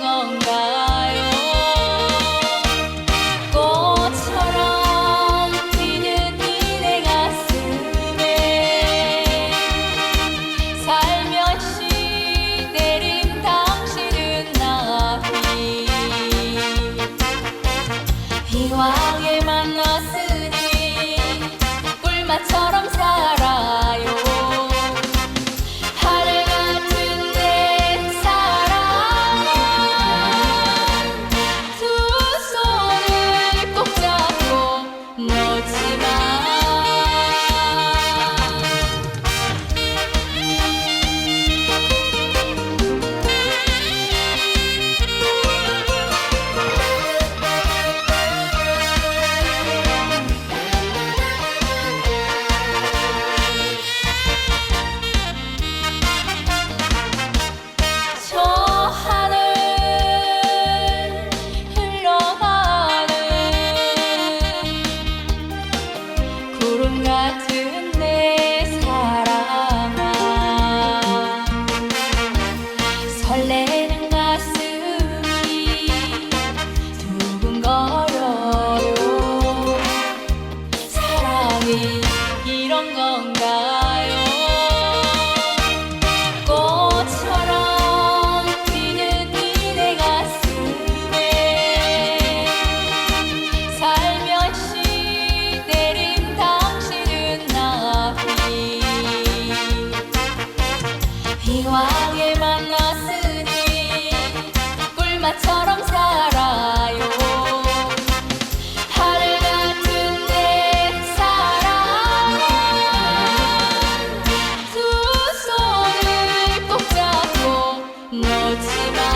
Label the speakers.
Speaker 1: 건가요? 꽃처럼 피는 이내 가슴에 살며시 내린 당신은 나비 이왕에 만났으니 꿀맛처럼 설레는 가슴이 두근거려요. 사랑이 이런 건가요? 꽃처럼 피는 이내 가슴에 살며시 내린 당신은 나비. 비와 나처럼 살아요. 하늘 같은 내 사랑 두 손을 꼭 잡고 멋지마